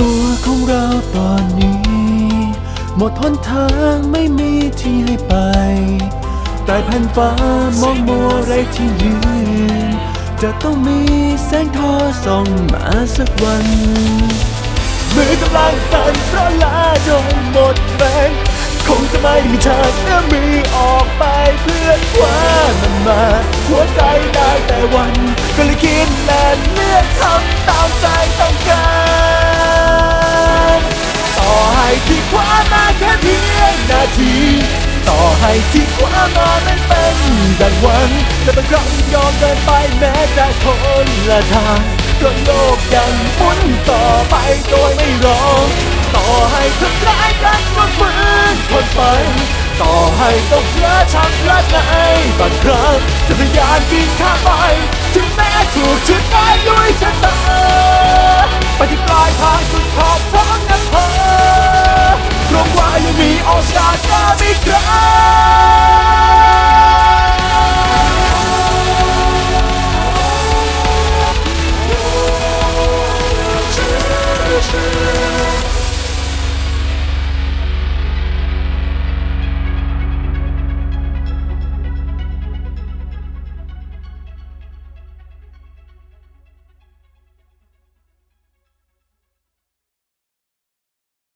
ตัวของเราตอนนี้ หมดหนทางไม่มีที่ให้ไปแต่แผ่นฟ้ามองมัวไรที่ยืน จะต้องมีแสงทอส่องมาสักวัน มือกำลังสั่นเพราะลาจนหมดแรงคงจะไม่มีทางเอื้อมมือออกไปเพื่อคว้ามันมา หัวใจได้แต่วันก็เลยคิดแลนเลื่อน แค่เพียงนาที ต่อให้ที่คว้ามานั้นเป็นดังหวังจะต้องครับยอมเดินไปแม้จะคนละทางเพราะโลกยังหมุนต่อไปโดยไม่รอ ต่อให้ทำร้ายกันก็ฝืนทนไปต่อให้ต้องเพลอชักละในบางครั้งจะพยายามบินข้ามไปถึงแม้ถูกชุ Return.